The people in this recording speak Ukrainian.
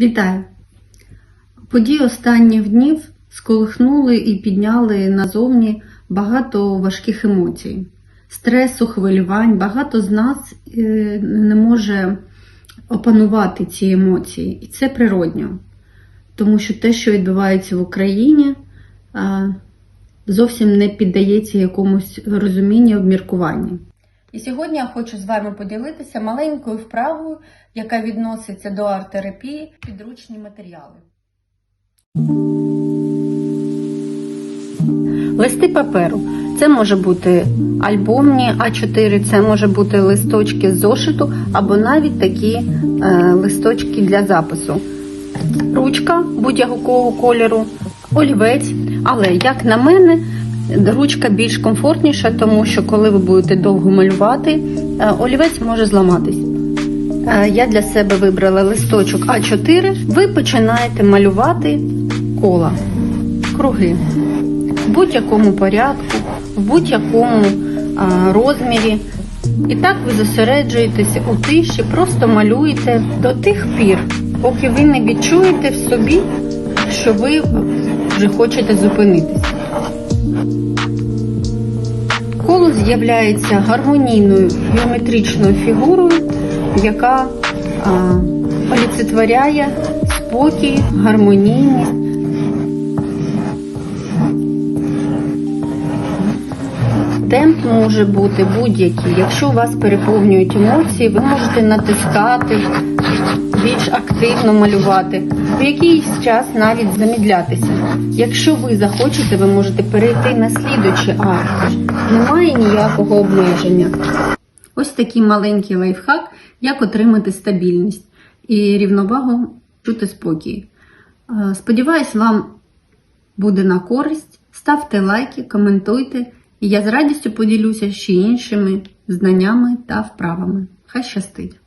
Вітаю! Події останніх днів сколихнули і підняли назовні багато важких емоцій, стресу, хвилювань. Багато з нас е, не може опанувати ці емоції, і це природньо, тому що те, що відбувається в Україні, зовсім не піддається якомусь розумінню, обміркуванню. І сьогодні я хочу з вами поділитися маленькою вправою, яка відноситься до арт-терапії, підручні матеріали. Листи паперу. Це може бути альбомні А4, це може бути листочки з зошиту або навіть такі е, листочки для запису. Ручка будь-якого кольору, олівець. Але, як на мене, ручка більш комфортніша, тому що коли ви будете довго малювати, е, олівець може зламатись. Е, Я для себе вибрала листочок А4. Ви починаєте малювати кола, круги в будь-якому порядку, в будь-якому розмірі. І так ви зосереджуєтеся у тиші, просто малюєте до тих пір, поки ви не відчуєте в собі, що ви вже хочете зупинитися. Коло з'являється гармонійною геометричною фігурою, яка а, олицетворяє спокій, гармонійність. Темп може бути будь-який. Якщо у вас переповнюють емоції, ви можете натискати, більш активно малювати, в якийсь час навіть замідлятися. Якщо ви захочете, ви можете перейти на слідуючий аркуш. Немає ніякого обмеження. Ось такий маленький лайфхак, як отримати стабільність і рівновагу чути спокій. Е, Сподіваюсь, вам буде на користь. Ставте лайки, коментуйте, і я з радістю поділюся ще іншими знаннями та вправами. Хай щастить!